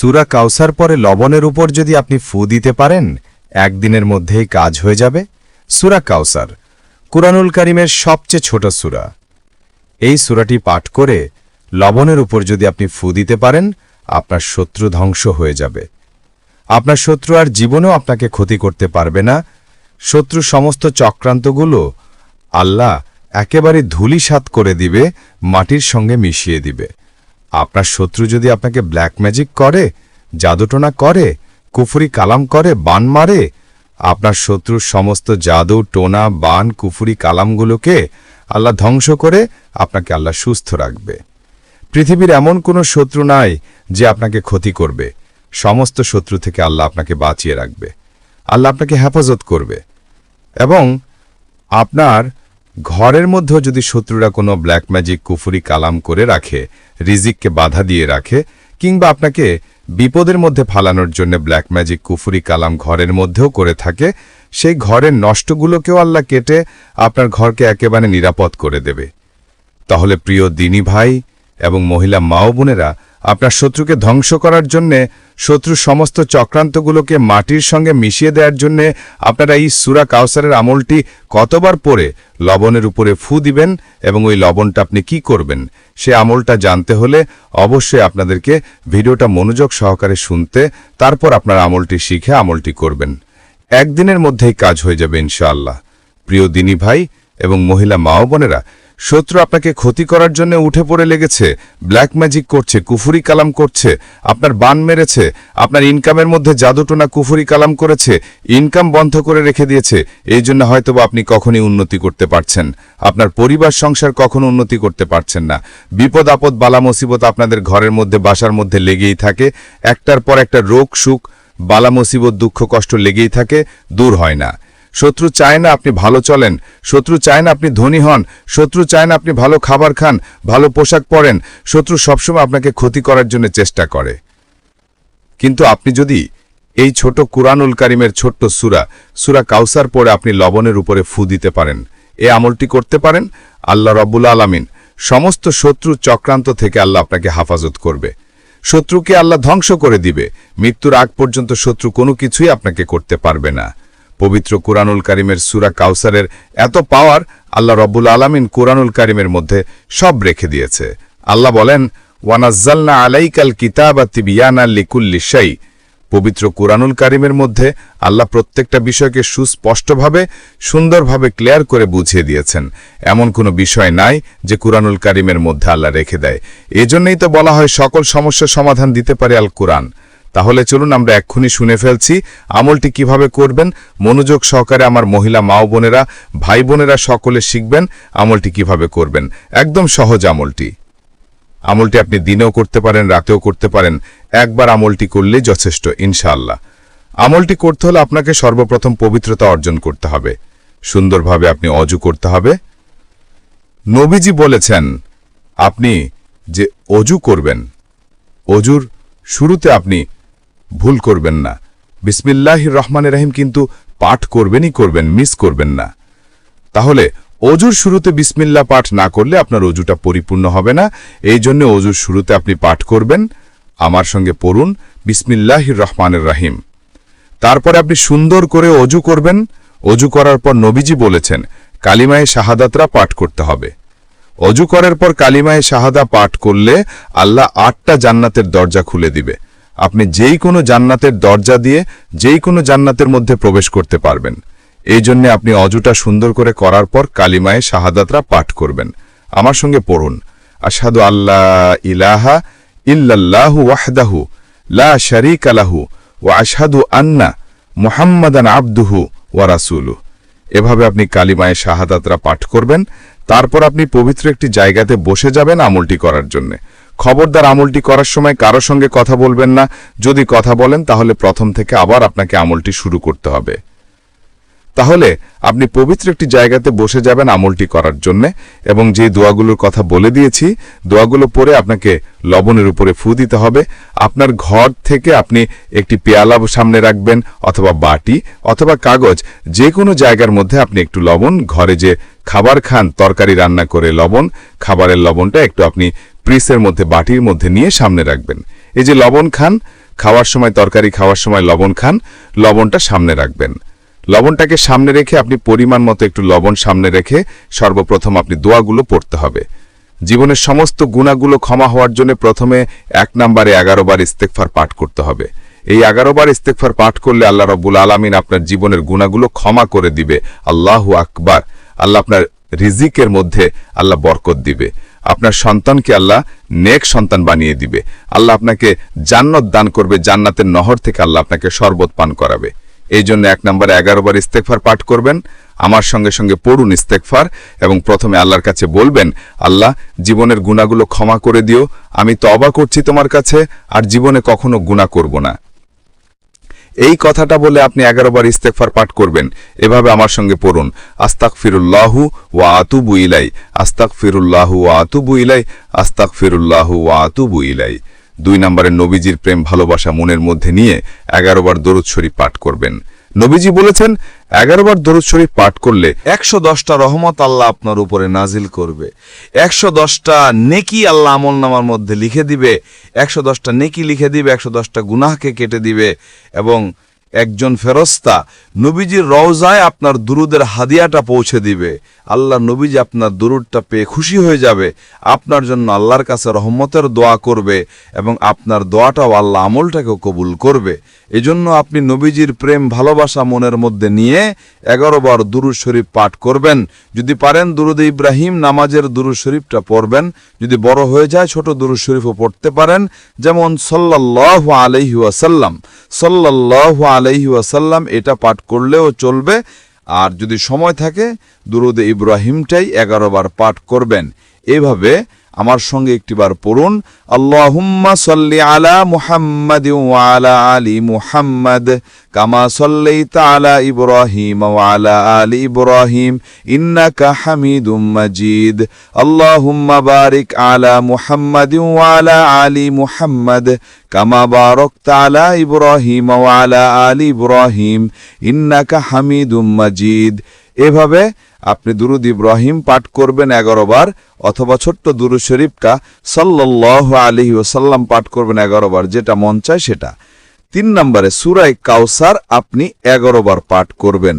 সুরা কাউসার পরে লবণের উপর যদি আপনি ফু দিতে পারেন, একদিনের মধ্যেই কাজ হয়ে যাবে। সুরা কাউসার কুরানুল কারিমের সবচেয়ে ছোট সুরা। এই সুরাটি পাঠ করে লবণের উপর যদি আপনি ফু দিতে পারেন, আপনার শত্রু ধ্বংস হয়ে যাবে। আপনার শত্রু আর জীবনেও আপনাকে ক্ষতি করতে পারবে না। শত্রু সমস্ত চক্রান্তগুলো আল্লাহ একেবারে ধূলিসাৎ করে দিবে, মাটির সঙ্গে মিশিয়ে দিবে। আপনার শত্রু যদি আপনাকে ব্ল্যাক ম্যাজিক করে, জাদুটোনা করে, কুফুরি কালাম করে, বান মারে, আপনার শত্রুর সমস্ত জাদু, টোনা, বান, কুফুরি কালামগুলোকে আল্লাহ ধ্বংস করে আপনাকে আল্লাহ সুস্থ রাখবে। পৃথিবীর এমন কোনো শত্রু নাই যে আপনাকে ক্ষতি করবে। সমস্ত শত্রু থেকে আল্লাহ আপনাকে বাঁচিয়ে রাখবে। আল্লাহ আপনাকে হেফাজত করবে। এবং আপনার ঘরের মধ্যেও যদি শত্রুরা কোনো ব্ল্যাক ম্যাজিক কুফুরি কালাম করে রাখে রিজিককে বাধা দিয়ে রাখে, কিংবা আপনাকে বিপদের মধ্যে ফালানোর জন্য ব্ল্যাক ম্যাজিক, কুফুরি, কালাম ঘরের মধ্যেও করে থাকে। সেই ঘরের নষ্টগুলোকেও আল্লাহ কেটে আপনার ঘরকে একেবারে নিরাপদ করে দেবে। তাহলে প্রিয় দিনী ভাই এবং মহিলা মাও বোনেরা আপনার শত্রুকে ধ্বংস করার জন্যে শত্রুর সমস্ত চক্রান্তগুলোকে মাটির সঙ্গে মিশিয়ে দেওয়ার জন্যে আপনারা এই সুরা কাউসারের আমলটি কতবার পরে লবণের উপরে ফু দিবেন এবং ওই লবণটা আপনি কি করবেন? সে আমলটা জানতে হলে অবশ্যই আপনাদেরকে ভিডিওটা মনোযোগ সহকারে শুনতে, তারপর আপনার আমলটি শিখে আমলটি করবেন। একদিনের মধ্যেই কাজ হয়ে যাবে ইনশাআল্লাহ। প্রিয় দিনী ভাই এবং মহিলা মা বোনেরা শত্রু আপনাকে ক্ষতি করার জন্য উঠে পড়ে লেগেছে ব্ল্যাক ম্যাজিক করছে, কুফুরি কালাম করছে, আপনার বান মেরেছে, আপনার ইনকামের মধ্যে জাদুটোনা কুফুরি কালাম করেছে ইনকাম বন্ধ করে রেখে দিয়েছে, এই জন্য হয়তোবা আপনি কখনই উন্নতি করতে পারছেন। আপনার পরিবার সংসার কখনো উন্নতি করতে পারছেন না। বিপদ আপদ বালা মুসিবত আপনাদের ঘরের মধ্যে, বাসার মধ্যে লেগেই থাকে। একটার পর একটা রোগ, সুখ, বালা মুসিবত, দুঃখ, কষ্ট লেগেই থাকে, দূর হয় না। শত্রু চায় না আপনি ভালো চলেন, শত্রু চায় না আপনি ধনী হন, শত্রু চায় না আপনি ভালো খাবার খান, ভালো পোশাক পরেন, শত্রু সবসময় আপনাকে ক্ষতি করার জন্য চেষ্টা করে। কিন্তু আপনি যদি এই ছোট কুরআনুল কারিমের ছোট্ট সুরা সুরা কাউসার পরে আপনি লবণের উপরে ফু দিতে পারেন, এ আমলটি করতে পারেন, আল্লাহ রব্বুল আলামিন সমস্ত শত্রু চক্রান্ত থেকে আল্লাহ আপনাকে হাফাজত করবে। শত্রুকে আল্লাহ ধ্বংস করে দিবে, মৃত্যুর আগ পর্যন্ত শত্রু কোনো কিছুই আপনাকে করতে পারবে না। পবিত্র কোরআনুল কারিমের সুরা কাউসারের এত পাওয়ার আল্লাহ রব্বুল আলামিন কোরআনুল কারিমের মধ্যে সব রেখে দিয়েছে। আল্লাহ বলেন, ওয়ানাজ্জালনা আলাইকাল কিতাবা তিবিয়ানা লিকুল্লি শাই পবিত্র কুরআনুল কারিমের মধ্যে আল্লাহ প্রত্যেকটা বিষয়কে সুস্পষ্টভাবে, সুন্দরভাবে ক্লিয়ার করে বুঝিয়ে দিয়েছেন। এমন কোনো বিষয় নাই যে কুরআনুল কারিমের মধ্যে আল্লাহ রেখে দেয়। এজন্যই তো বলা হয় সকল সমস্যার সমাধান দিতে পারে আল কুরআন তাহলে চলুন আমরা এক্ষুনি শুনে ফেলছি আমলটি কীভাবে করবেন। মনোযোগ সহকারে আমার মহিলা মা বোনেরা, ভাই বোনেরা সকলে শিখবেন আমলটি কীভাবে করবেন। একদম সহজ আমলটি। আমলটি আপনি দিনেও করতে পারেন, রাতেও করতে পারেন। একবার আমলটি করলেই যথেষ্ট, ইনশাআল্লাহ। আমলটি করতে হলে আপনাকে সর্বপ্রথম পবিত্রতা অর্জন করতে হবে। সুন্দরভাবে আপনি অজু করতে হবে। নবীজি বলেছেন, আপনি যে অজু করবেন, অজুর শুরুতে আপনি ভুল করবেন না। বিসমিল্লাহ রহমান রাহিম কিন্তু পাঠ করবেনই করবেন, মিস করবেন না। তাহলে অজুর শুরুতে বিসমিল্লা পাঠ না করলে আপনার অজুটা পরিপূর্ণ হবে না। এই জন্য অজুর শুরুতে আপনি পাঠ করবেন। আমার সঙ্গে পড়ুন বিসমিল্লাহ রহমানের রাহিম। তারপরে আপনি সুন্দর করে অজু করবেন। অজু করার পর নবীজি বলেছেন, কালিমায়ে শাহাদাতরা পাঠ করতে হবে। অজু করার পর কালিমায়ে শাহাদা পাঠ করলে আল্লাহ আটটা জান্নাতের দরজা খুলে দিবে। আপনি যেই কোনো জান্নাতের দরজা দিয়ে যেই কোনো জান্নাতের মধ্যে প্রবেশ করতে পারবেন। এই জন্য আপনি অজুটা সুন্দর করে করার পর কালিমায়ে শাহাদাতরা পাঠ করবেন। আমার সঙ্গে পড়ুন। আসাদু আল্লাহ ইলাহা ইল্লাল্লাহু ওয়াহদাহু লা শারীক লাহু ওয়া আশহাদু আন্না মুহাম্মাদান আবদুহু ওয়া রাসূলুহু। এভাবে আপনি কালিমায়ে শাহাদাতরা পাঠ করবেন। তারপর আপনি পবিত্র একটি জায়গাতে বসে যাবেন আমলটি করার জন্য। খবরদার আমলটি করার সময় কারও সঙ্গে কথা বলবেন না। যদি কথা বলেন, তাহলে প্রথম থেকে আবার আপনাকে আমলটি শুরু করতে হবে। তাহলে আপনি পবিত্র একটি জায়গাতে বসে যাবেন আমলটি করার জন্য এবং যে দোয়াগুলোর কথা বলে দিয়েছি, দোয়াগুলো পরে আপনাকে লবণের উপরে ফু দিতে হবে। আপনার ঘর থেকে আপনি একটি পেয়ালা সামনে রাখবেন অথবা বাটি অথবা কাগজ যে কোনো জায়গার মধ্যে আপনি একটু লবণ, ঘরে যে খাবার খান, তরকারি রান্না করে লবণ, খাবারের লবণটা একটু আপনি প্রিসের মধ্যে, বাটির মধ্যে নিয়ে সামনে রাখবেন। এই যে লবণ খান, খাওয়ার সময়, তরকারি খাওয়ার সময় লবণ খান, লবণটা সামনে রাখবেন। লবণটাকে সামনে রেখে আপনি পরিমাণ মতো একটু লবণ সামনে রেখে সর্বপ্রথম আপনি দোয়াগুলো পড়তে হবে। জীবনের সমস্ত গুণাগুলো ক্ষমা হওয়ার জন্য প্রথমে এক নম্বরে এগারো বার ইস্তেকফার পাঠ করতে হবে। এই এগারো বার ইস্তেকফার পাঠ করলে আল্লাহ রব্বুল আলমিন আপনার জীবনের গুণাগুলো ক্ষমা করে দিবে। আল্লাহ আকবার। আল্লাহ আপনার রিজিকের মধ্যে আল্লাহ বরকত দিবে। আপনার সন্তানকে আল্লাহ নেক সন্তান বানিয়ে দিবে। আল্লাহ আপনাকে জান্নাত দান করবে, জান্নাতের নহর থেকে আল্লাহ আপনাকে শরবত পান করাবে। এই জন্য এক নম্বরে এগারো বার ইস্তেকফার পাঠ করবেন, আমার সঙ্গে সঙ্গে পড়ুন ইস্তেকফার এবং প্রথমে আল্লাহর কাছে বলবেন, আল্লাহ, জীবনের গুণাগুলো ক্ষমা করে দিও, আমি তবা করছি তোমার কাছে, আর জীবনে কখনো গুণা করব না। এই কথাটা বলে আপনি এগারো বার ইস্তেকফার পাঠ করবেন। এভাবে আমার সঙ্গে পড়ুন। আস্তাক ফিরুল্লাহু ওয়া আতুবু ইলাই। আস্তাক ফিরুল্লাহু ওয়া আতুবু ইলাই। আস্তাক ফিরুল্লাহু ওয়া আতুবু ইলাই। দুই নম্বরের নবীজির প্রেম ভালোবাসা মনের মধ্যে নিয়ে এগারো বার দরুদ শরীফ পাঠ করবেন। নবীজি বলেছেন এগারো বার দরুদ শরীফ পাঠ করলে একশো দশটা রহমত আল্লাহ আপনার উপরে নাজিল করবে। একশো দশটা নেকি আল্লাহ আমল নামার মধ্যে লিখে দিবে। একশো দশটা নেকি লিখে দিবে। একশো দশটা গুনাহকে কেটে দিবে এবং একজন ফেরস্তা নবীজির রওজায় আপনার দুরুদের হাদিয়াটা পৌঁছে দিবে। আল্লাহ নবীজি আপনার দুরুদটা পেয়ে খুশি হয়ে যাবে। আপনার জন্য আল্লাহর কাছে রহমতের দোয়া করবে এবং আপনার দোয়াটাও আল্লাহ আমলটাকেও কবুল করবে। এজন্য আপনি নবীজির প্রেম, ভালোবাসা মনের মধ্যে নিয়ে এগারো বার দুরুদ শরীফ পাঠ করবেন। যদি পারেন দুরুদ ইব্রাহিম নামাজের দুরুদ শরীফটা পড়বেন। যদি বড় হয়ে যায় ছোট দুরুদ শরীফও পড়তে পারেন। যেমন সল্লাল্লাহু আলাইহি ওয়াসাল্লাম। সল্লাল্লাহু আলাইহি ওয়াসাল্লাম এটা পাঠ করলেও চলবে। আর যদি সময় থাকে, দুরুদ ইব্রাহিমটাই এগারো বার পাঠ করবেন। এভাবে আমার সঙ্গে একটিবার পড়ুন। আল্লাহুম্মা সাল্লি আলা মুহাম্মাদ আলা আলি মুহাম্মাদ, কামা সাল্লাইতা আলা ইব্রাহিম আলা আলি ইব্রাহিম, ইন্নাকা হামিদুম মাজিদ। আল্লাহুম্মা বারিক আলা মুহাম্মাদ আলা আলি মুহাম্মাদ, কামা বারাকতা আলা ইব্রাহিম আলা আলি ইব্রাহিম, ইন্নাকা হামিদুম মাজিদ। এভাবে আপনি দুরুদ ইব্রাহিম পাঠ করবেন এগারো বার, অথবা ছোট্ট দুরু শরীফটা সাল্লাহ আলহি ওসাল্লাম পাঠ করবেন এগারো বার, যেটা মন চায় সেটা। তিন নম্বরে সুরাই কাউসার আপনি এগারো বার পাঠ করবেন।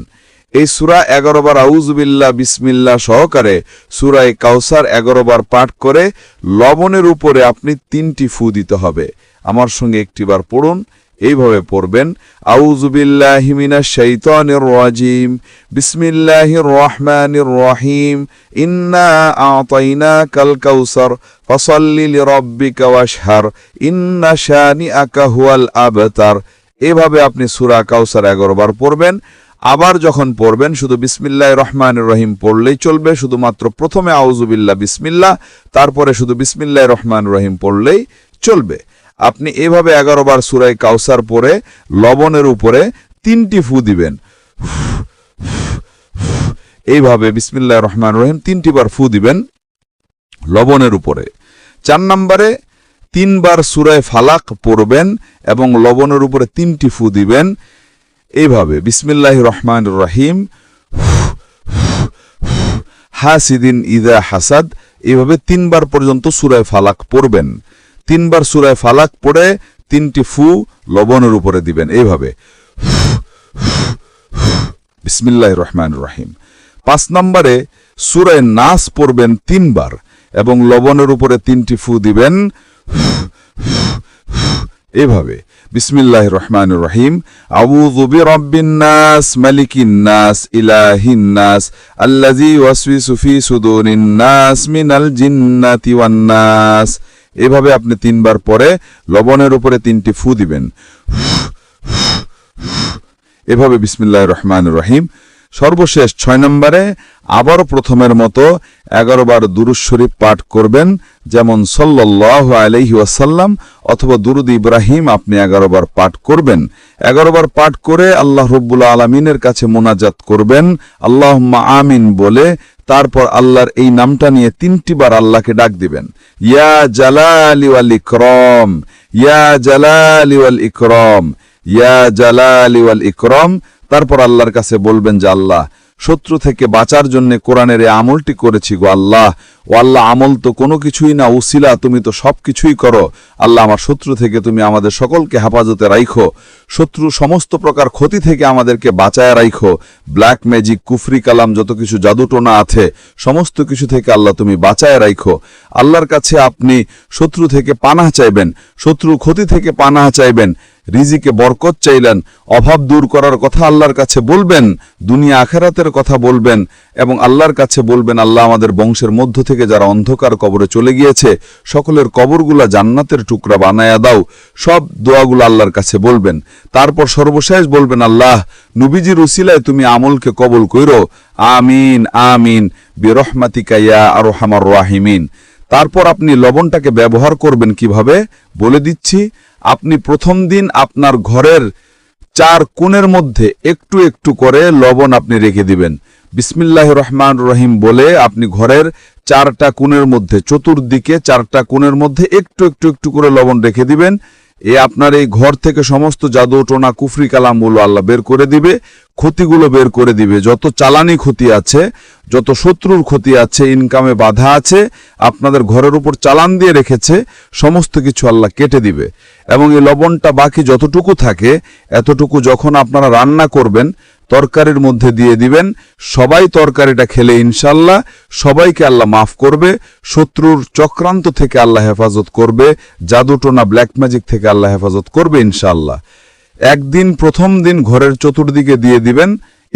এই সুরা এগারো বার আউজবিল্লা বিসমিল্লা সহকারে সুরাই কাউসার এগারো বার পাঠ করে লবণের উপরে আপনি তিনটি ফু দিতে হবে। আমার সঙ্গে একটিবার পড়ুন। এইভাবে পড়বেন। আউজুবিল্লাহি মিনাশ শাইতানির রাজিম। বিসমিল্লাহির রহমানির রহিম। ইন্না আতাইনাকাল কাউসার। ফাসাল্লি লিরাব্বিকা ওয়াশহার। ইন্না শানিআকা হুয়াল আবতার। এভাবে আপনি সূরা কাউসার 11 বার পড়বেন। আবার যখন পড়বেন, শুধু বিসমিল্লাহ রহমান রহিম পড়লেই চলবে। শুধুমাত্র প্রথমে আউজুবিল্লাহ বিসমিল্লাহ, তারপরে শুধু বিসমিল্লাহ রহমান রহিম পড়লেই চলবে। আপনি এভাবে এগারো বার সুরাই কাউসার পরে লবণের উপরে তিনটি ফু দিবেন। এইভাবে বিসমিল্লাহ রহমান রহিম তিনটি বার ফু দিবেন লবণের উপরে। চার নম্বরে তিনবার সুরায় ফালাক পড়বেন এবং লবণের উপরে তিনটি ফু দিবেন। এইভাবে বিসমিল্লাহ রহমান রহিম হাসিদিন ইদা হাসাদ, এইভাবে তিনবার পর্যন্ত সুরায় ফালাক পড়বেন। তিনবার সুরায় ফালাক পড়ে তিনটি ফু লবণের উপরে দিবেন। এইভাবে। বিসমিল্লাহ রহমান রহিম। পাঁচ নম্বরে সুরায় নাস পড়বেন তিনবার এবং লবণের উপরে তিনটি ফু দিবেন। এভাবে বিসমিল্লাহ রহমান রহিম। আউযু বিরাব্বিন নাস, মালিকিন নাস, ইলাহিন নাস, আল্লাযী ওয়াসওয়িসু ফি সুদুরিন মিনাল জিন্নাতি ওয়ান নাস। এভাবে আপনি তিনবার পরে লবণের উপরে তিনটি ফু দিবেন। এভাবে বিসমিল্লাহ রহমান রহিম। সর্বশেষ ছয় নম্বরে আবারও প্রথমের মতো এগারো বার শরীফ পাঠ করবেন, যেমন সল্লাহ আলহি ওয়াসাল্লাম, অথবা দুরুদ ইব্রাহিম আপনি এগারো বার পাঠ করবেন। এগারো বার পাঠ করে আল্লাহ রব্বুল আলমিনের কাছে মোনাজাত করবেন। আল্লাহ আমিন বলে তারপর আল্লাহর এই নামটা নিয়ে তিনটি বার আল্লাহকে ডাক দিবেন। ইয়া জালালি ওয়াল ইকরম, ইয়া জালালি ওয়াল ইকরম, ইয়া জালালি ওয়াল ইকরম। তারপর আল্লাহর কাছে বলবেন যে, আল্লাহ শত্রু থেকে বাঁচার জন্য কোরআনের আমলটি করেছি গো আল্লাহ। ও আল্লাহ, আমল তো কোনো কিছুই না, উসিলা, তুমি তো সব কিছুই করো। আল্লাহ, আমার শত্রু থেকে তুমি আমাদের সকলকে হেফাজতে রাইখো। শত্রু সমস্ত প্রকার ক্ষতি থেকে আমাদেরকে বাঁচায় রাইখো। ব্ল্যাক ম্যাজিক, কুফরি কালাম, যত কিছু জাদুটোনা আছে, সমস্ত কিছু থেকে আল্লাহ তুমি বাঁচায় রাইখো। আল্লাহর কাছে আপনি শত্রু থেকে পানাহ চাইবেন, শত্রু ক্ষতি থেকে পানাহ চাইবেন। রিজিকে বরকত চাইলেন, অভাব দূর করার কথা আল্লাহর কাছে বলবেন, দুনিয়া আখেরাতের কথা বলবেন এবং আল্লাহর কাছে বলবেন, আল্লাহ আমাদের বংশের মধ্য থেকে যারা অন্ধকার কবরে চলে গিয়েছে, সকলের কবরগুলা জান্নাতের টুকরা বানায়া দাও, সব দোয়াগুলো আল্লাহর কাছে বলবেন। তারপর সর্বশেষ বলবেন, আল্লাহ, নবীজির উসিলায় তুমি আমলকে কবল কইরো। আমিন আমিন, বিরহমাতিকা ইয়া আরহামার রাহিমিন। তারপর আপনি লবণটাকে ব্যবহার করবেন কীভাবে? বলে দিচ্ছি আপনি প্রথম দিন আপনার ঘরের চার কোণের মধ্যে একটু একটু করে লবণ আপনি রেখে দিবেন। বিসমিল্লাহ রহমান রহিম বলে আপনি ঘরের চারটা কোণের মধ্যে, চতুর্দিকে চারটা কোণের মধ্যে একটু একটু একটু করে লবণ রেখে দিবেন। এ আপনার এই ঘর থেকে সমস্ত জাদু টোনা কুফরি কালামগুলো আল্লাহ বের করে দিবে, ক্ষতিগুলো বের করে দিবে। যত চালানি ক্ষতি আছে, যত শত্রুর ক্ষতি আছে ইনকামে বাধা আছে, আপনাদের ঘরের উপর চালান দিয়ে রেখেছে, সমস্ত কিছু আল্লাহ কেটে দিবে। এবং এই লবণটা বাকি যতটুকু থাকে, এতটুকু যখন আপনারা রান্না করবেন তরকারির মধ্যে দিয়ে দিবেন। সবাই তরকারিটা খেলে ইনশাল্লাহ। সবাইকে আল্লাহ মাফ করবে। শত্রুর চক্রান্ত থেকে আল্লাহ হেফাজত করবে। জাদুটোনা ব্ল্যাক ম্যাজিক থেকে আল্লাহ হেফাজত করবে ইনশাল্লাহ। একদিন প্রথম দিন ঘরের চতুর্দিকে দিয়ে দিবেন।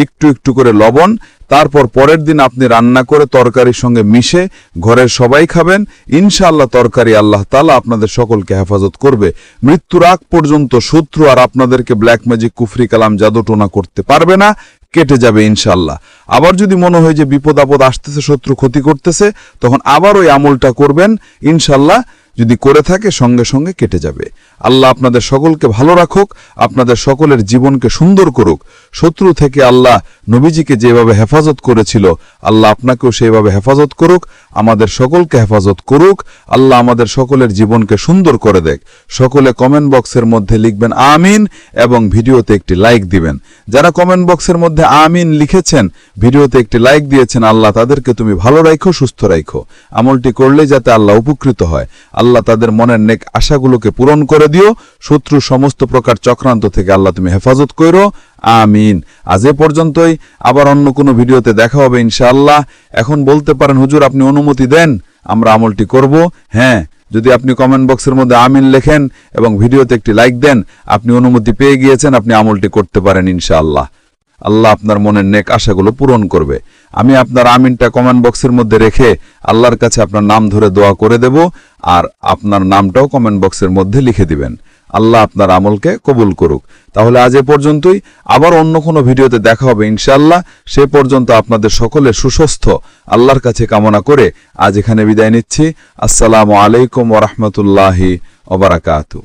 একটু একটু করে লবণ, তারপর পরের দিন আপনি রান্না করে তরকারির সঙ্গে মিশে ঘরের সবাই খাবেন। ইনশাআল্লাহ তরকারি আল্লাহ তালা আপনাদের সকলকে হেফাজত করবে। মৃত্যুর আগ পর্যন্ত শত্রু আর আপনাদেরকে ব্ল্যাক ম্যাজিক, কুফরি, কালাম, জাদুটোনা করতে পারবে না, কেটে যাবে ইনশাল্লাহ আবার যদি মনে হয় যে বিপদ আপদ আসতেছে, শত্রু ক্ষতি করতেছে, তখন আবার ওই আমলটা করবেন। ইনশাল্লাহ যদি করে থাকে, সঙ্গে সঙ্গে কেটে যাবে। আল্লাহ আপনাদের সকলকে ভালো রাখুক, আপনাদের সকলের জীবনকে সুন্দর করুক। শত্রু থেকে আল্লাহ নবীজিকে যেভাবে হেফাজত করেছিল, আল্লাহ আপনাকেও সেইভাবে হেফাজত করুক, আমাদের সকলকে হেফাজত করুক, আল্লাহ আমাদের সকলের জীবনকে সুন্দর করে দেখ। সকলে কমেন্ট বক্সের মধ্যে লিখবেন, আমিন এবং ভিডিওতে একটি লাইক দিবেন। যারা কমেন্ট বক্সের মধ্যে আমিন লিখেছেন, ভিডিওতে একটি লাইক দিয়েছেন, আল্লাহ তাদেরকে তুমি ভালো রাখো সুস্থ রাখো আমলটি করলে যাতে আল্লাহ উপকৃত হয়। আল্লাহ তাদের মনের নেক আশাগুলোকে পূরণ করে দিও। শত্রু সমস্ত প্রকার চক্রান্ত থেকে আল্লাহ তুমি হেফাজত করো। আমিন। আজ এ পর্যন্তই। আবার অন্য কোনো ভিডিওতে দেখা হবে ইনশাআল্লাহ। এখন বলতে পারেন, হুজুর, আপনি অনুমতি দেন, আমরা আমলটি করব। হ্যাঁ যদি আপনি কমেন্ট বক্সের মধ্যে আমিন লেখেন এবং ভিডিওতে একটি লাইক দেন, আপনি অনুমতি পেয়ে গিয়েছেন, আপনি আমলটি করতে পারেন ইনশাআল্লাহ। আল্লাহ আপনার মনের নেক আশাগুলো পূরণ করবে। আমি আপনার আমিনটা কমেন্ট বক্সের মধ্যে রেখে আল্লাহর কাছে আপনার নাম ধরে দোয়া করে দেব আর আপনার নামটাও কমেন্ট বক্সের মধ্যে লিখে দিবেন। আল্লাহ আপনার আমলকে কবুল করুক। তাহলে আজ এ পর্যন্তই। আবার অন্য কোনো ভিডিওতে দেখা হবে ইনশাআল্লাহ। সে পর্যন্ত আপনাদের সকলে সুস্বাস্থ্য। আল্লাহর কাছে কামনা করে আজ এখানে বিদায় নিচ্ছি। আসসালামু আলাইকুম ওরহমতুল্লাহি ওবরাকাতু